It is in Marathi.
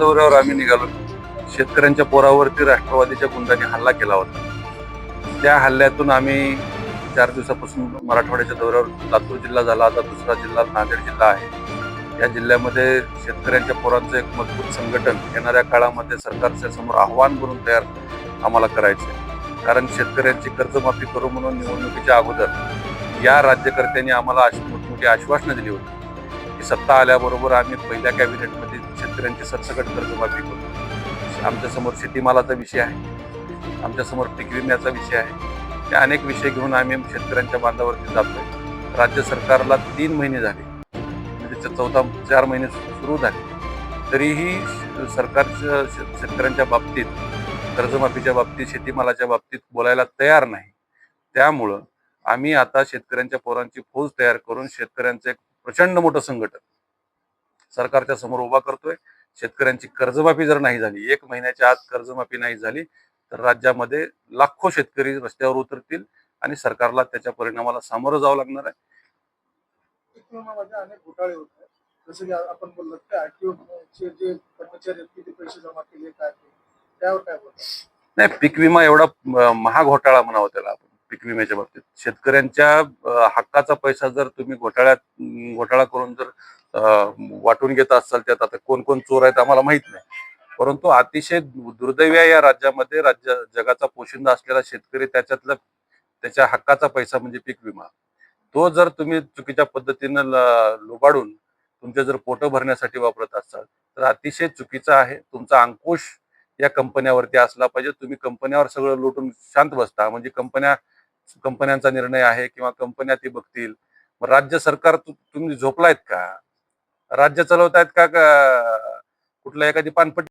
दौऱ्यावर आम्ही निघालो. शेतकऱ्यांच्या पोरावरती राष्ट्रवादीच्या गुंडांनी हल्ला केला होता. त्या हल्ल्यातून आम्ही चार दिवसापासून मराठवाड्याच्या दौऱ्यावर लातूर जिल्हा झाला. आता दुसरा जिल्हा नांदेड जिल्हा आहे. या जिल्ह्यामध्ये शेतकऱ्यांच्या पोरांचं एक मजबूत संघटन येणाऱ्या काळामध्ये सरकारच्या समोर आव्हान म्हणून तयार आम्हाला करायचं आहे. कारण शेतकऱ्यांची कर्जमाफी करू म्हणून निवडणुकीच्या अगोदर या राज्यकर्त्यांनी आम्हाला अशी मोठमोठी आश्वासनं दिली होती. की सत्ता आल्याबरोबर आम्ही पहिल्या कॅबिनेटमध्ये शेतकऱ्यांची सरसकट कर्जमाफी करू. आमच्यासमोर शेतीमालाचा विषय आहे. आमच्यासमोर पीक विम्याचा विषय आहे. हे अनेक विषय घेऊन आम्ही शेतकऱ्यांच्या बांधावरती जातोय. राज्य सरकारला तीन महिने झाले. म्हणजे चौथा चार महिने सुरू झाले. तरीही सरकारच्या शेतकऱ्यांच्या बाबतीत कर्जमाफीच्या बाबतीत शेतीमालाच्या बाबतीत बोलायला तयार नाही. त्यामुळं आम्ही आता शेतकऱ्यांच्या पोरांची फौज तयार करून शेतकऱ्यांचं एक प्रचंड मोठं संघटन सरकारच्या समोर उभा करतोय. शेतकऱ्यांची कर्जमाफी जर नाही झाली एक महिन्याच्या आत कर्जमाफी नाही झाली तर राज्यामध्ये लाखो शेतकरी रस्त्यावर उतरतील आणि सरकारला त्याच्या परिणामाला सामोरं जावं लागणार आहे. मध्ये अनेक घोटाळे होत आहेत. जसं की आपण बोललो की आरटीओ चे जे कर्मचारी आहेत किती पैसे जमा केले काय ते त्यावर काय बोलतात? नाही पीक विमा एवढा महाघोटाळा म्हणावा त्याला आपण पीक विम्याच्या बाबतीत. शेतकऱ्यांच्या हक्काचा पैसा जर तुम्ही घोटाळ्यात घोटाळा करून जर वाटून घेत असाल त्यात आता कोण कोण चोर आहेत आम्हाला माहीत नाही. परंतु अतिशय दुर्दैव्या या राज्यामध्ये राज्य जगाचा पोशिंदा असलेला शेतकरी त्याच्यातला त्याच्या हक्काचा पैसा म्हणजे पीक विमा. तो जर तुम्ही चुकीच्या पद्धतीनं लुबाडून तुमचे जर पोट भरण्यासाठी वापरत असाल तर अतिशय चुकीचं आहे. तुमचा अंकुश या कंपन्यावरती असला पाहिजे. तुम्ही कंपन्यावर सगळं लुटून शांत बसता. म्हणजे कंपन्या कंपन्यांचा निर्णय आहे किंवा कंपन्या ती बघतील. राज्य सरकार तुम्ही झोपलायत का? राज्य चालवतायत का का कुठल्या एखादी पानपट्टी?